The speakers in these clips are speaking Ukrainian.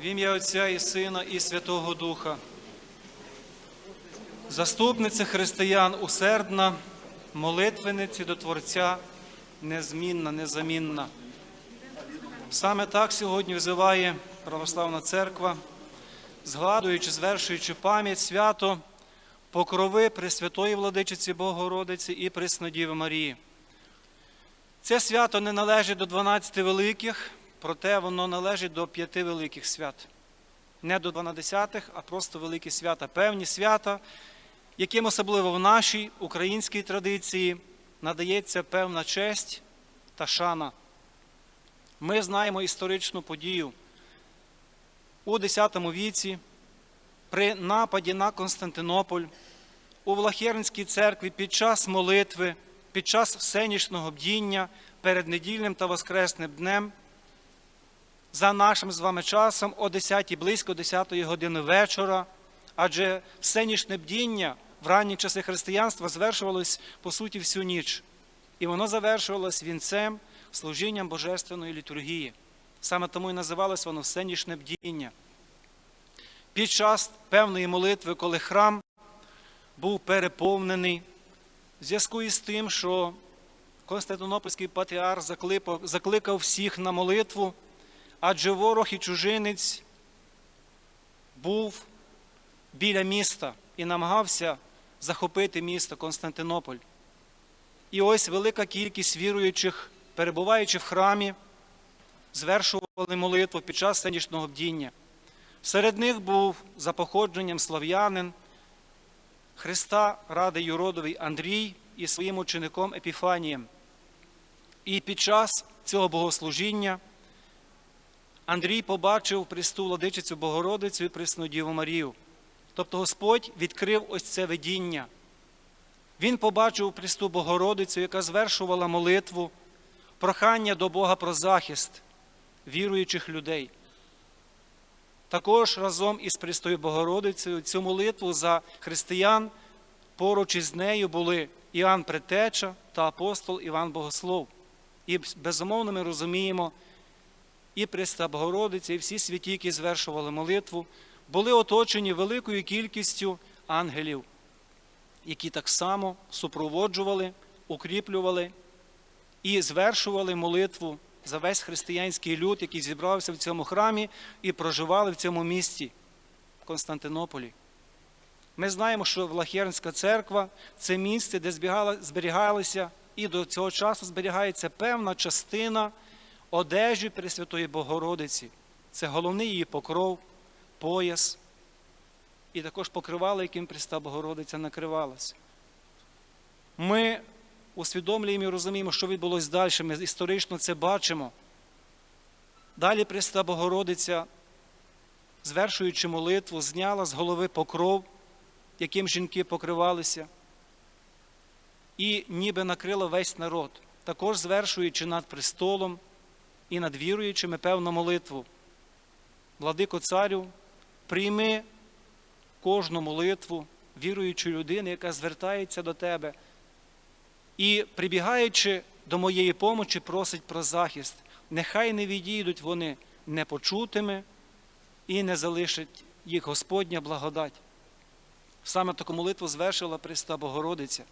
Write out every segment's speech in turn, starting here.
В ім'я Отця і Сина, і Святого Духа. Заступниця християн усердна, молитвениці до Творця незмінна, незамінна. Саме так сьогодні взиває Православна Церква, згадуючи, звершуючи пам'ять свято покрови Пресвятої Владичиці Богородиці і Преснодіви Марії. Це свято не належить до 12 великих, проте воно належить до п'яти великих свят. Не до 12, а просто великі свята, певні свята, яким особливо в нашій українській традиції надається певна честь та шана. Ми знаємо історичну подію у X віці при нападі на Константинополь у Влахернській церкві під час молитви, під час всенічного бдіння перед недільним та воскресним днем. За нашим з вами часом о 10 близько 10 години вечора, адже всенічне бдіння в ранні часи християнства звершувалось по суті всю ніч, і воно завершувалось вінцем, служінням Божественної літургії. Саме тому і називалось воно всенічне бдіння. Під час певної молитви, коли храм був переповнений, в зв'язку із тим, що Константинопольський патріарх закликав всіх на молитву, адже ворог і чужинець був біля міста і намагався захопити місто Константинополь. І ось велика кількість віруючих, перебуваючи в храмі, звершували молитву під час сенічного бдіння. Серед них був за походженням слав'янин Христа Ради Юродовий Андрій із своїм учеником Епіфанієм. І під час цього богослужіння Андрій побачив Престу владичицю Богородицю і Пресну Діву Марію. Тобто Господь відкрив ось це видіння. Він побачив Престу Богородицю, яка звершувала молитву, прохання до Бога про захист віруючих людей. Також разом із Престою Богородицею цю молитву за християн поруч із нею були Іоанн Претеча та апостол Іван Богослов. І безумовно ми розуміємо, і Преста Богородиця, і всі святі, які звершували молитву, були оточені великою кількістю ангелів, які так само супроводжували, укріплювали і звершували молитву за весь християнський люд, який зібрався в цьому храмі і проживали в цьому місті Константинополі. Ми знаємо, що Влахернська церква це місце, де зберігалися і до цього часу зберігається певна частина одежі Пресвятої Богородиці. Це головний її покров, пояс, і також покривало, яким Преста Богородиця накривалася. Ми усвідомлюємо і розуміємо, що відбулося далі. Ми історично це бачимо. Далі Преста Богородиця, звершуючи молитву, зняла з голови покров, яким жінки покривалися, і ніби накрила весь народ, також звершуючи над престолом і над віруючими певну молитву. Владико царю, прийми кожну молитву віруючої людини, яка звертається до тебе. І, прибігаючи до моєї помочі, просить про захист. Нехай не відійдуть вони непочутими і не залишить їх Господня благодать. Саме таку молитву звершила Преста Богородиця.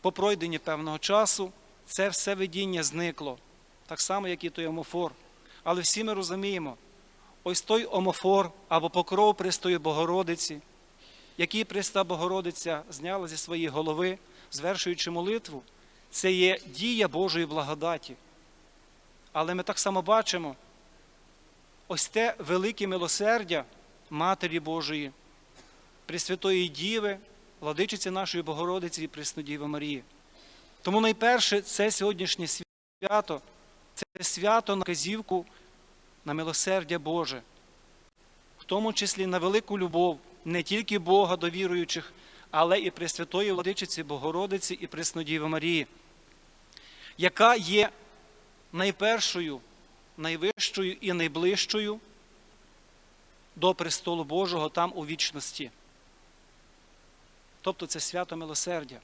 По пройденні певного часу це все видіння зникло, так само, як і той омофор. Але всі ми розуміємо, ось той омофор або покров Престої Богородиці, який Преста Богородиця зняла зі своєї голови, звершуючи молитву, це є дія Божої благодаті. Але ми так само бачимо ось те велике милосердя Матері Божої, Пресвятої Діви, владичиці нашої Богородиці і Преснодіви Марії. Тому найперше це сьогоднішнє свято, це свято на казівку на милосердя Боже, в тому числі на велику любов не тільки Бога до віруючих, але і Пресвятої Владичиці Богородиці і Преснодіви Марії, яка є найпершою, найвищою і найближчою до престолу Божого там у вічності. Тобто це свято милосердя.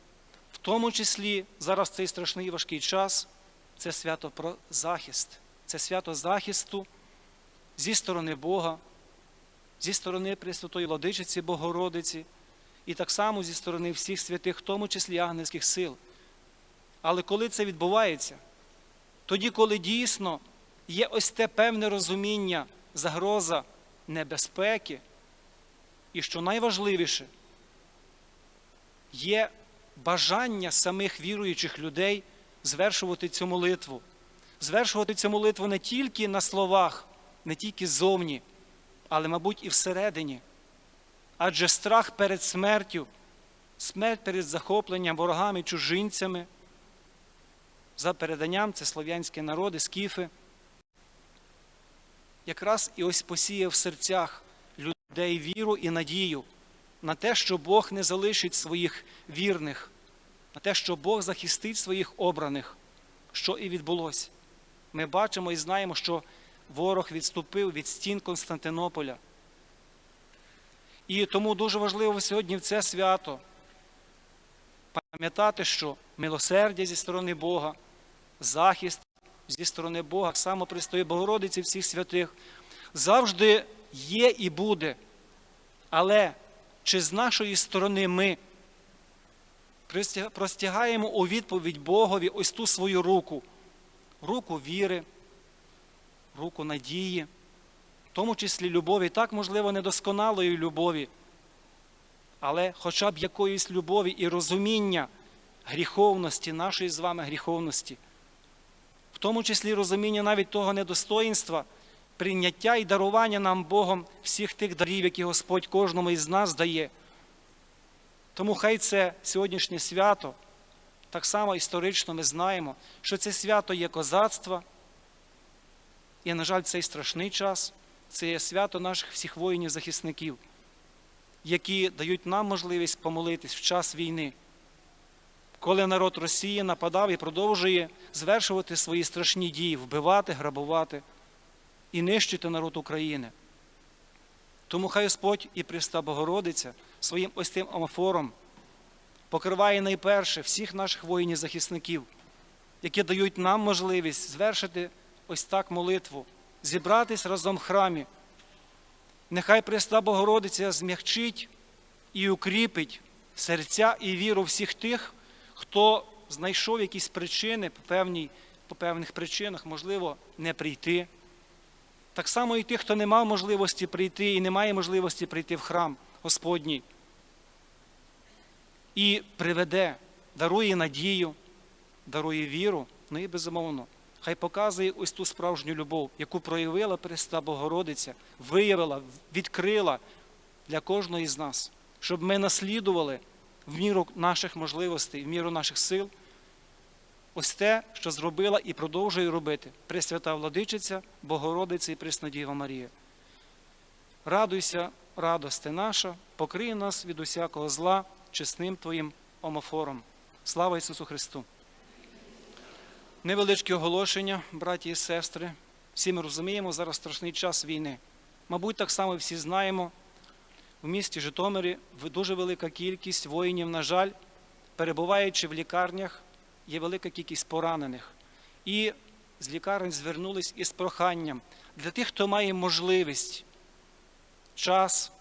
В тому числі зараз цей страшний важкий час це свято про захист, це свято захисту зі сторони Бога, зі сторони Пресвятої Владичиці Богородиці, і так само зі сторони всіх святих, в тому числі ангельських сил. Але коли це відбувається, тоді, коли дійсно є ось те певне розуміння, загроза небезпеки, і що найважливіше, є бажання самих віруючих людей звершувати цю молитву, звершувати цю молитву не тільки на словах, не тільки ззовні, але, мабуть, і всередині. Адже страх перед смертю, смерть перед захопленням ворогами, чужинцями, за переданням це слов'янські народи, скіфи, якраз і ось посіяв в серцях людей віру і надію на те, що Бог не залишить своїх вірних, на те, що Бог захистить своїх обраних, що і відбулося. Ми бачимо і знаємо, що ворог відступив від стін Константинополя. І тому дуже важливо сьогодні в це свято пам'ятати, що милосердя зі сторони Бога, захист зі сторони Бога, самопристої Богородиці всіх святих, завжди є і буде. Але чи з нашої сторони ми простягаємо у відповідь Богові ось ту свою руку, руку віри, руку надії, в тому числі любові, так, можливо, недосконалої любові, але хоча б якоїсь любові і розуміння гріховності, нашої з вами гріховності, в тому числі розуміння навіть того недостоїнства, прийняття і дарування нам Богом всіх тих дарів, які Господь кожному із нас дає. Тому хай це сьогоднішнє свято, так само історично ми знаємо, що це свято є козацтва. І, на жаль, цей страшний час це є свято наших всіх воїнів-захисників, які дають нам можливість помолитись в час війни, коли народ Росії нападав і продовжує звершувати свої страшні дії, вбивати, грабувати і нищити народ України. Тому хай Господь і Преста Богородиця своїм ось тим омофором покриває найперше всіх наших воїнів-захисників, які дають нам можливість звершити ось так молитву, зібратись разом в храмі. Нехай Преста Богородиця змягчить і укріпить серця і віру всіх тих, хто знайшов якісь причини по, певній, по певних причинах, можливо, не прийти. Так само і тих, хто не мав можливості прийти і не має можливості прийти в храм Господній. І приведе, дарує надію, дарує віру, ну і безумовно, хай показує ось ту справжню любов, яку проявила Преста Богородиця, виявила, відкрила для кожного з нас, щоб ми наслідували в міру наших можливостей, в міру наших сил. Ось те, що зробила і продовжує робити Пресвята Владичиця, Богородиця і Преснодіва Марія. Радуйся, радости наша, покрий нас від усякого зла чесним Твоїм омофором. Слава Ісусу Христу! Невеличке оголошення, браті і сестри. Всі ми розуміємо, зараз страшний час війни. Мабуть, так само всі знаємо, в місті Житомирі дуже велика кількість воїнів, на жаль, перебуваючи в лікарнях, є велика кількість поранених. І з лікарень звернулись із проханням для тих, хто має можливість, час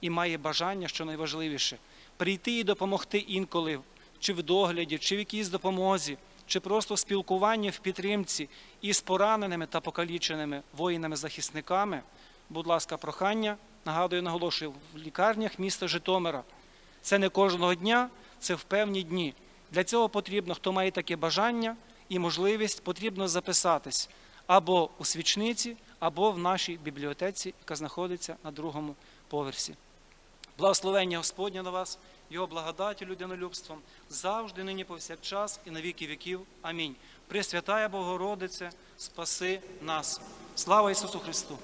і має бажання, що найважливіше, прийти і допомогти інколи, чи в догляді, чи в якійсь допомозі, чи просто в спілкуванні в підтримці із пораненими та покаліченими воїнами-захисниками. Будь ласка, прохання, нагадую, наголошую, в лікарнях міста Житомира. Це не кожного дня, це в певні дні. Для цього потрібно, хто має таке бажання і можливість, потрібно записатись або у свічниці, або в нашій бібліотеці, яка знаходиться на другому поверсі. Благословення Господня на вас, Його благодаті людинолюбством, завжди, нині повсякчас і на віки віків. Амінь. Пресвятая Богородице, спаси нас. Слава Ісусу Христу!